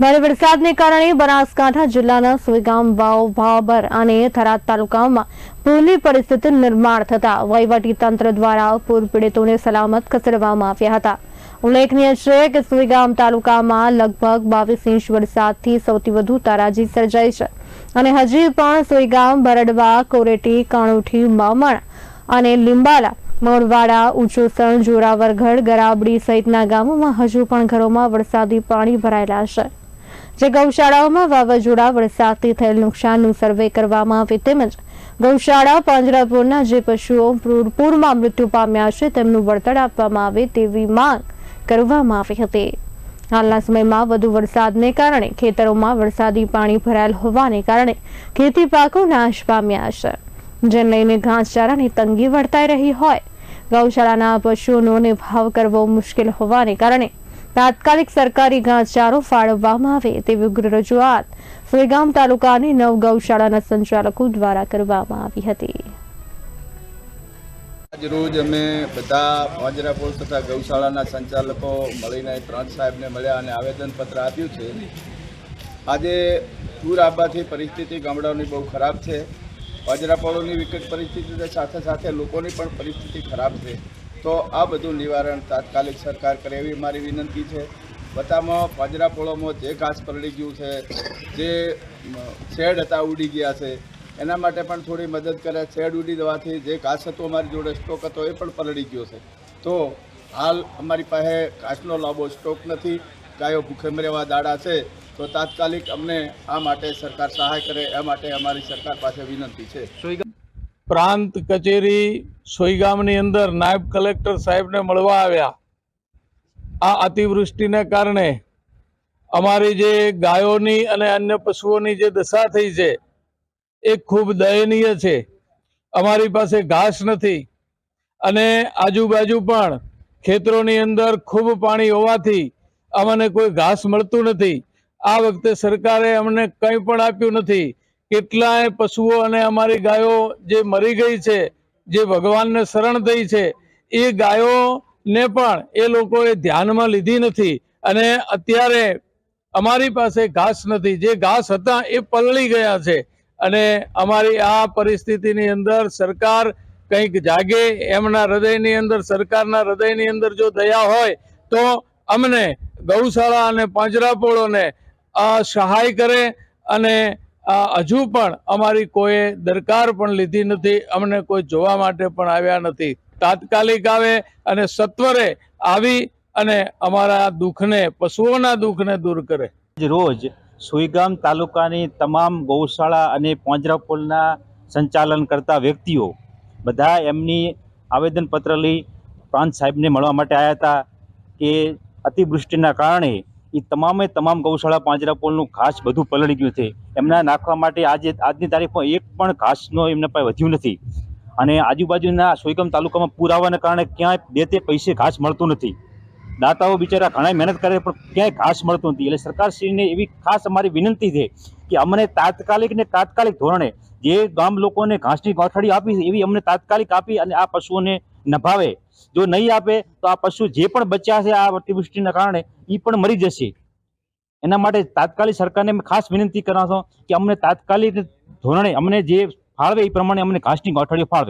ભારે વરસાદને કારણે બનાસકાંઠા જિલ્લાના સુઈગામ, વાવ ભાભર અને થરાદ તાલુકામાં પૂરની પરિસ્થિતિ નિર્માણ થતા તંત્ર દ્વારા પૂર પીડિતોને સલામત ખસેડવામાં આવ્યા હતા. ઉલ્લેખનીય છે કે સુઈગામ તાલુકામાં લગભગ બાવીસ ઇંચ વરસાદથી સૌથી વધુ તારાજી સર્જાઈ છે અને હજી પણ સુઈગામ બરડવા કોરેટી, કાણુઠી મામણ અને લીંબાલા, મોરવાડા, ઉચુસણ જોરાવરગઢ ગરાબડી સહિતના ગામોમાં હજુ પણ ઘરોમાં વરસાદી પાણી ભરાયેલા છે. જે ગૌશાળાઓમાં વાવાઝોડા, વરસાદથી થયેલ નુકસાનનું સર્વે કરવામાં આવે તેમજ ગૌશાળા પાંજરાપુરના જે પશુઓ પૂરમાં મૃત્યુ પામ્યા છે તેમનું વળતર આપવામાં આવે તેવી માંગ કરવામાં આવી હતી. હાલના સમયમાં વધુ વરસાદને કારણે ખેતરોમાં વરસાદી પાણી ભરાયેલ હોવાને કારણે ખેતી પાકો નાશ પામ્યા છે. જેને લઈને ઘાસચારાની તંગી વર્તાઈ રહી હોય. ગૌશાળાના પશુઓનો ભાવ કરવો મુશ્કેલ હોવાને કારણે તાત્કાલિક સરકારી ઘાસચારો ફાળવવામાં આવે તેવી ઉગ્ર રજૂઆત સુઈગામ તાલુકાની નવ ગૌશાળાના સંચાલકો દ્વારા કરવામાં આવી હતી. આજરોજ અમે બધા પાંજરાપોળ તથા ગૌશાળાના સંચાલકો મળીને ત્રણ સાહેબને મળ્યા અને આવેદનપત્ર આપ્યું છે. આજે પૂર આવવાથી પરિસ્થિતિ ગામડાઓની બહુ ખરાબ છે. પાંજરાપોળોની વિકટ પરિસ્થિતિ સાથે સાથે લોકોની પણ પરિસ્થિતિ ખરાબ છે. તો આ બધું નિવારણ તાત્કાલિક સરકાર કરે એવી મારી વિનંતી છે. બધામાં પાંજરાપોળોમાં જે ઘાસ પલળી ગયું છે, જે શેડ હતા ઉડી ગયા છે, એના માટે પણ થોડી મદદ કરે. શેડ ઉડી દેવાથી જે ઘાસ હતો અમારી જોડે સ્ટોક હતો એ પણ પલળી ગયો છે. તો હાલ અમારી પાસે ઘાસનો લાંબો સ્ટોક નથી. ગાયો ભૂખે મરેવા દાડા છે. તો તાત્કાલિક અમને આ માટે સરકાર સહાય કરે. એ માટે અમારી સરકાર પાસે વિનંતી છે. પ્રાંત કચેરી સોઈગામની અંદર નાયબ કલેક્ટર સાહેબને મળવા આવ્યા. આ અતિવૃષ્ટિને કારણે અમારી જે ગાયોની અને અન્ય પશુઓની જે દશા થઈ છે, એ ખૂબ દયનીય છે. અમારી પાસે ઘાસ નથી અને આજુબાજુ પણ ખેતરોની અંદર ખૂબ પાણી હોવાથી અમને કોઈ ઘાસ મળતું નથી. આ વખતે સરકારે અમને કંઈ પણ આપ્યું નથી. કેટલાય પશુઓ અને અમારી ગાયો જે મરી ગઈ છે જે ભગવાનને શરણ થઈ છે, એ ગાયોને પણ એ લોકોએ ધ્યાનમાં લીધી નથી. અને અત્યારે અમારી પાસે ઘાસ નથી. જે ઘાસ હતા એ પલળી ગયા છે. અને અમારી આ પરિસ્થિતિની અંદર સરકાર કંઈક જાગે, એમના હૃદયની અંદર, સરકારના હૃદયની અંદર જો દયા હોય, તો અમને ગૌશાળા અને પાંજરાપોળોને સહાય કરે અને હજુ પણ અમારી કોઈ દરકાર પણ લીધી નથી, અમને કોઈ જોવા માટે પણ આવ્યા નથી. તાત્કાલિક આવે અને સત્વરે આવી અને અમારા દુઃખને, પશુઓના દુઃખને દૂર કરે. રોજ સુઈગામ તાલુકાની તમામ ગૌશાળા અને પોંજરાપોલના સંચાલન કરતા વ્યક્તિઓ બધા એમની આવેદનપત્ર લઈ પ્રાંત સાહેબને મળવા માટે આવ્યા હતા કે અતિવૃષ્ટિના કારણે એ તમામે તમામ ગૌશાળા પાંજરા પોલનું ઘાસ બધું પલળી ગયું છે. એમના નાખવા માટે આજે, આજની તારીખમાં એક પણ ઘાસનો એમને પાસે વધ્યું નથી. અને આજુબાજુના સોયગમ તાલુકામાં પૂર આવવાના કારણે ક્યાંય બે તે પૈસે ઘાસ મળતું નથી. દાતાઓ બિચારા ઘણા મહેનત કરે પણ ક્યાંય ઘાસ મળતું નથી. એટલે સરકારશ્રીને એવી ખાસ અમારી વિનંતી છે કે અમને તાત્કાલિક ને તાત્કાલિક ધોરણે જે ગામ લોકોને ઘાસની ગોઠડી આપી એવી અમને તાત્કાલિક આપી અને આ પશુઓને નભાવે. જો નહીં આપે, તો આ પશુ જે પણ બચ્યા છે આ અતિવૃષ્ટિના કારણે એ પણ મરી જશે. એના માટે તાત્કાલિક સરકારને ખાસ વિનંતી કરાવશો કે અમને તાત્કાલિક ધોરણે અમને જે ફાળવે એ પ્રમાણે અમને ઘાસની ગોઠડીઓ ફાળવે.